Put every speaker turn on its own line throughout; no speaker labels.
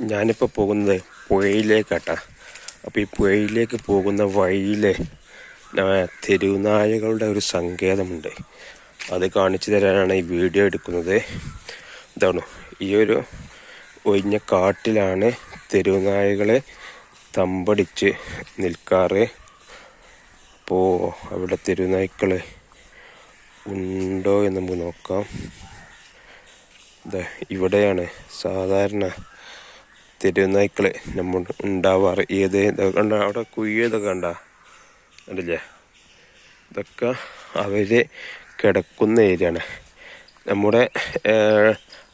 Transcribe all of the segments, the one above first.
ഞാനിപ്പോൾ പോകുന്നത് പുഴയിലേക്കാട്ടാ. അപ്പോൾ ഈ പുഴയിലേക്ക് പോകുന്ന വഴിയിലെ തെരുവുനായകളുടെ ഒരു സങ്കേതമുണ്ട്. അത് കാണിച്ചു തരാനാണ് ഈ വീഡിയോ എടുക്കുന്നത്. ഇതാണ്? ഈ ഒരു ഒഴിഞ്ഞ കാട്ടിലാണ് തെരുവുനായകളെ തമ്പടിച്ച് നിൽക്കാറ്. അപ്പോൾ അവിടെ തെരുവുനായ്ക്കൾ ഉണ്ടോ എന്ന് നമുക്ക് നോക്കാം. ഇവിടെയാണ് സാധാരണ തെരുവുനായ്ക്കൾ നമ്മൾ ഉണ്ടാവാറ്. ഏത് ഇതൊക്കെ കണ്ട? അവിടെ കുയ്യതൊക്കെ കണ്ട? കണ്ടില്ലേ? ഇതൊക്കെ അവർ കിടക്കുന്ന ഏരിയയാണ്. നമ്മുടെ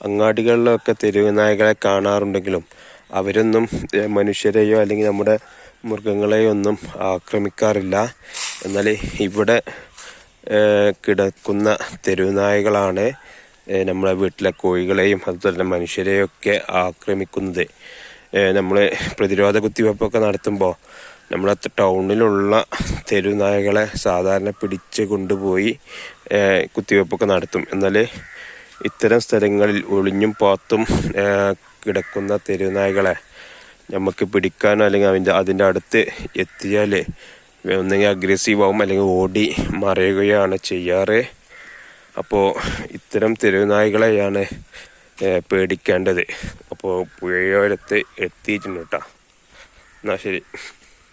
അങ്ങാടികളിലൊക്കെ തെരുവ് നായകളെ കാണാറുണ്ടെങ്കിലും അവരൊന്നും മനുഷ്യരെയോ അല്ലെങ്കിൽ നമ്മുടെ മൃഗങ്ങളെയോ ഒന്നും ആക്രമിക്കാറില്ല. എന്നാൽ ഇവിടെ കിടക്കുന്ന തെരുവ് നായകളാണ് ഏഹ്, നമ്മളെ വീട്ടിലെ കോഴികളെയും അതുപോലെ തന്നെ മനുഷ്യരെയൊക്കെ ആക്രമിക്കുന്നത്. നമ്മൾ പ്രതിരോധ കുത്തിവയ്പ്പൊക്കെ നടത്തുമ്പോൾ നമ്മളെ ടൗണിലുള്ള തെരുനായകളെ സാധാരണ പിടിച്ച് കൊണ്ടുപോയി കുത്തിവയ്പ്പൊക്കെ നടത്തും. എന്നാൽ ഇത്തരം സ്ഥലങ്ങളിൽ ഒളിഞ്ഞും പാത്തും കിടക്കുന്ന തെരുനായകളെ നമുക്ക് പിടിക്കാനോ അല്ലെങ്കിൽ അതിന്റെ അതിന്റെ അടുത്ത് എത്തിയാൽ ഒന്നെങ്കിൽ അഗ്രസീവ് ആവും അല്ലെങ്കിൽ ഓടി മറയുകയാണ് ചെയ്യാറ്. അപ്പോൾ ഇത്തരം തെരുവുനായകളെയാണ് പേടിക്കേണ്ടത്. അപ്പോൾ പുഴയോരത്ത് എത്തിയിട്ടുണ്ട് കേട്ടോ എന്നാൽ ശരി.